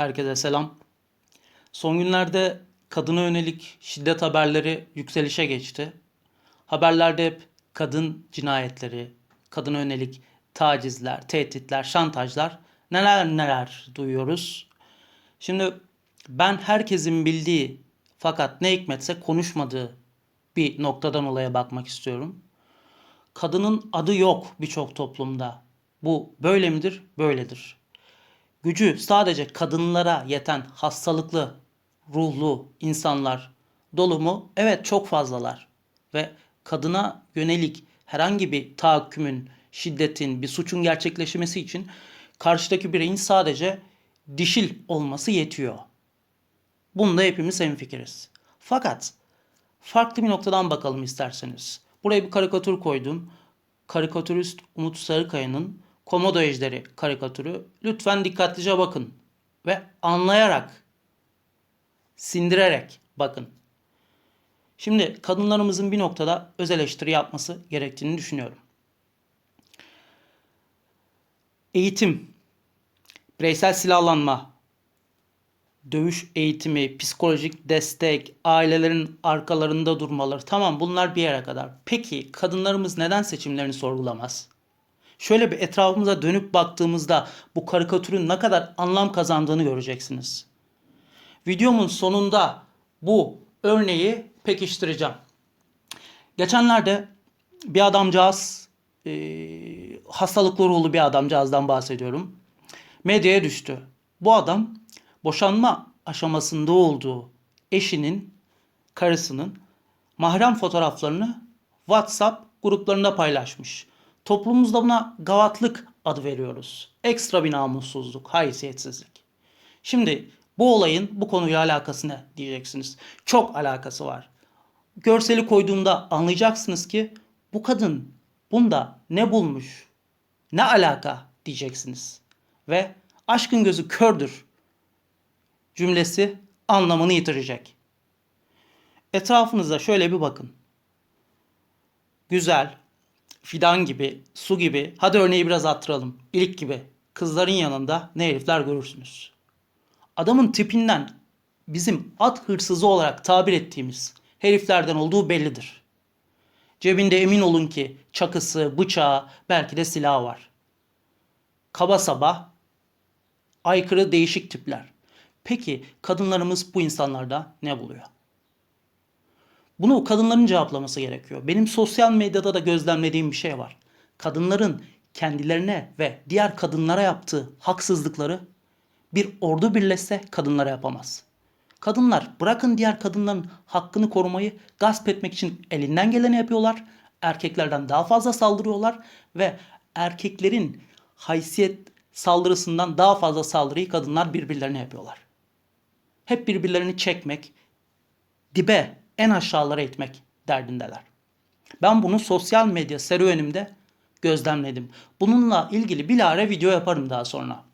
Herkese selam. Son günlerde kadına yönelik şiddet haberleri yükselişe geçti. Haberlerde hep kadın cinayetleri, kadına yönelik tacizler, tehditler, şantajlar neler neler duyuyoruz. Şimdi ben herkesin bildiği fakat ne hikmetse konuşmadığı bir noktadan olaya bakmak istiyorum. Kadının adı yok birçok toplumda. Bu böyle midir? Böyledir. Gücü sadece kadınlara yeten hastalıklı, ruhlu insanlar dolu mu? Evet çok fazlalar. Ve kadına yönelik herhangi bir tahakkümün, şiddetin, bir suçun gerçekleşmesi için karşıdaki bireyin sadece dişil olması yetiyor. Bunda hepimiz hemfikiriz. Fakat farklı bir noktadan bakalım isterseniz. Buraya bir karikatür koydum. Karikatürist Umut Sarıkaya'nın Komodo Ejderi karikatürü. Lütfen dikkatlice bakın ve anlayarak, sindirerek bakın. Şimdi kadınlarımızın bir noktada öz eleştiri yapması gerektiğini düşünüyorum. Eğitim, bireysel silahlanma, dövüş eğitimi, psikolojik destek, ailelerin arkalarında durmaları tamam bunlar bir yere kadar. Peki kadınlarımız neden seçimlerini sorgulamaz? Şöyle bir etrafımıza dönüp baktığımızda bu karikatürün ne kadar anlam kazandığını göreceksiniz. Videomun sonunda bu örneği pekiştireceğim. Geçenlerde bir adamcağız, e, hastalıklı ruhlu bir adamcağızdan bahsediyorum. Medyaya düştü. Bu adam boşanma aşamasında olduğu eşinin, karısının mahrem fotoğraflarını WhatsApp gruplarında paylaşmış. Toplumumuzda buna gavatlık adı veriyoruz. Ekstra bir namussuzluk, haysiyetsizlik. Şimdi bu olayın bu konuyla alakası ne diyeceksiniz. Çok alakası var. Görseli koyduğumda anlayacaksınız ki bu kadın bunda ne bulmuş, ne alaka diyeceksiniz. Ve aşkın gözü kördür cümlesi anlamını yitirecek. Etrafınıza şöyle bir bakın. Güzel, fidan gibi, su gibi, hadi örneği biraz attıralım. İlik gibi kızların yanında ne herifler görürsünüz. Adamın tipinden bizim at hırsızı olarak tabir ettiğimiz heriflerden olduğu bellidir. Cebinde emin olun ki çakısı, bıçağı, belki de silahı var. Kaba saba, aykırı değişik tipler. Peki kadınlarımız bu insanlarda ne buluyor? Bunu kadınların cevaplaması gerekiyor. Benim sosyal medyada da gözlemlediğim bir şey var. Kadınların kendilerine ve diğer kadınlara yaptığı haksızlıkları bir ordu birleşse kadınlara yapamaz. Kadınlar bırakın diğer kadınların hakkını korumayı gasp etmek için elinden geleni yapıyorlar. Erkeklerden daha fazla saldırıyorlar ve erkeklerin haysiyet saldırısından daha fazla saldırıyı kadınlar birbirlerine yapıyorlar. Hep birbirlerini çekmek, dibe, en aşağılara itmek derdindeler. Ben bunu sosyal medya serüvenimde gözlemledim. Bununla ilgili bilahare video yaparım daha sonra.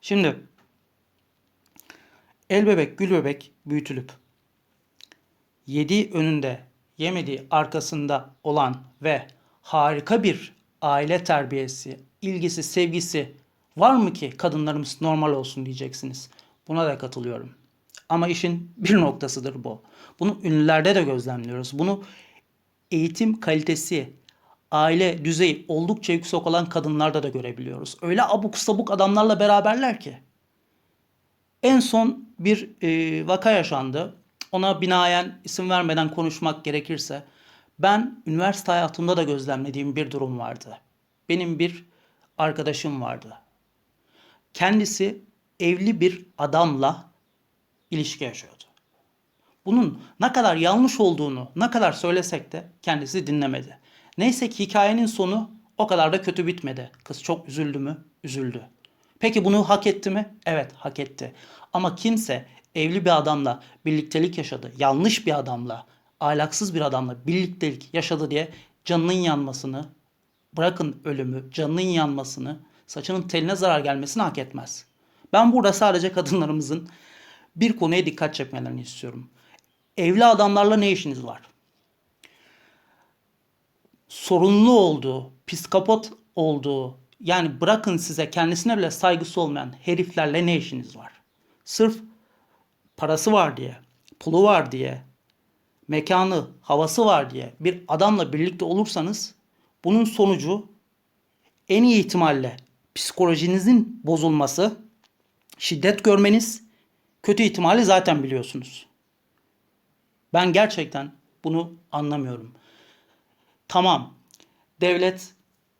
Şimdi el bebek gül bebek büyütülüp yediği önünde yemediği arkasında olan ve harika bir aile terbiyesi, ilgisi, sevgisi var mı ki kadınlarımız normal olsun diyeceksiniz. Buna da katılıyorum. Ama işin bir noktasıdır bu. Bunu ünlülerde de gözlemliyoruz. Bunu eğitim kalitesi, aile düzeyi oldukça yüksek olan kadınlarda da görebiliyoruz. Öyle abuk sabuk adamlarla beraberler ki. En son bir e, vaka yaşandı. Ona binaen isim vermeden konuşmak gerekirse ben üniversite hayatımda da gözlemlediğim bir durum vardı. Benim bir arkadaşım vardı. Kendisi evli bir adamla ilişki yaşıyordu. Bunun ne kadar yanlış olduğunu ne kadar söylesek de kendisi dinlemedi. Neyse ki hikayenin sonu o kadar da kötü bitmedi. Kız çok üzüldü mü? Üzüldü. Peki bunu hak etti mi? Evet hak etti. Ama kimse evli bir adamla birliktelik yaşadı. Yanlış bir adamla, ahlaksız bir adamla birliktelik yaşadı diye canının yanmasını, bırakın ölümü, canının yanmasını, saçının teline zarar gelmesini hak etmez. Ben burada sadece kadınlarımızın bir konuya dikkat çekmelerini istiyorum. Evli adamlarla ne işiniz var? Sorunlu olduğu, psikopat olduğu Yani bırakın size kendisine bile saygısı olmayan heriflerle ne işiniz var? Sırf parası var diye, pulu var diye, mekanı, havası var diye bir adamla birlikte olursanız bunun sonucu en iyi ihtimalle psikolojinizin bozulması, şiddet görmeniz, kötü ihtimali zaten biliyorsunuz. Ben gerçekten bunu anlamıyorum. Tamam, devlet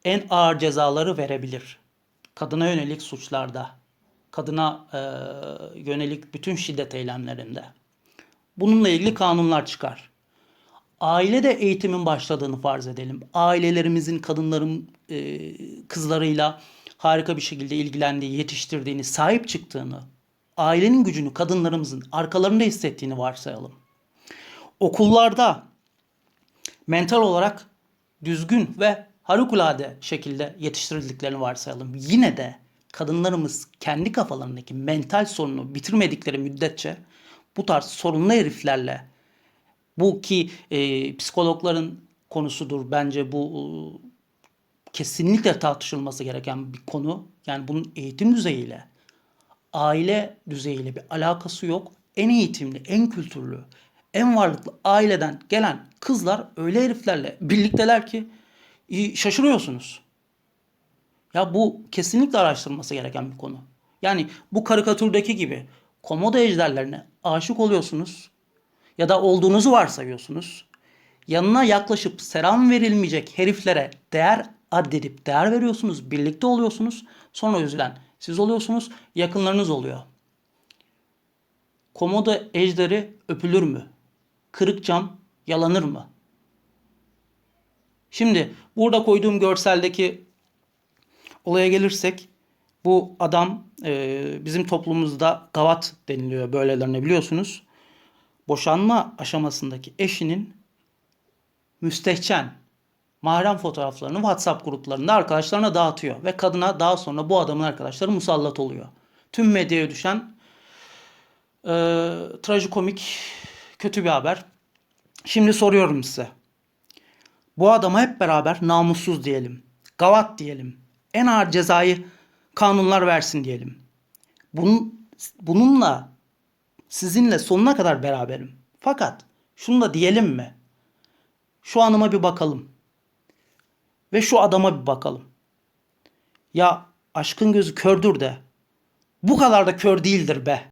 en ağır cezaları verebilir. Kadına yönelik suçlarda, kadına e, yönelik bütün şiddet eylemlerinde. Bununla ilgili kanunlar çıkar. Ailede eğitimin başladığını farz edelim. Ailelerimizin kadınların e, kızlarıyla harika bir şekilde ilgilendiği, yetiştirdiğini, sahip çıktığını, ailenin gücünü kadınlarımızın arkalarında hissettiğini varsayalım. Okullarda mental olarak düzgün ve harikulade şekilde yetiştirildiklerini varsayalım. Yine de kadınlarımız kendi kafalarındaki mental sorunu bitirmedikleri müddetçe bu tarz sorunlu heriflerle bu ki e, psikologların konusudur bence bu e, kesinlikle tartışılması gereken bir konu. Yani bunun eğitim düzeyiyle, aile düzeyiyle bir alakası yok. En eğitimli, en kültürlü, en varlıklı aileden gelen kızlar öyle heriflerle birlikteler ki şaşırıyorsunuz. Ya bu kesinlikle araştırılması gereken bir konu. Yani bu karikatürdeki gibi komodo ejderlerine aşık oluyorsunuz ya da olduğunuzu varsayıyorsunuz. Yanına yaklaşıp selam verilmeyecek heriflere değer addedip değer veriyorsunuz, birlikte oluyorsunuz. Sonra üzülen siz oluyorsunuz, yakınlarınız oluyor. Komodo ejderi öpülür mü? Kırık cam yalanır mı? Şimdi burada koyduğum görseldeki olaya gelirsek bu adam e, bizim toplumumuzda gavat deniliyor böylelerine biliyorsunuz. Boşanma aşamasındaki eşinin müstehcen mahrem fotoğraflarını WhatsApp gruplarında arkadaşlarına dağıtıyor ve kadına daha sonra bu adamın arkadaşları musallat oluyor. Tüm medyaya düşen e, trajikomik kötü bir haber. Şimdi soruyorum size. Bu adama hep beraber namussuz diyelim. Gavat diyelim. En ağır cezayı kanunlar versin diyelim. Bunun, bununla sizinle sonuna kadar beraberim. Fakat şunu da diyelim mi? Şu anıma bir bakalım. Ve şu adama bir bakalım. Ya aşkın gözü kördür de bu kadar da kör değildir be.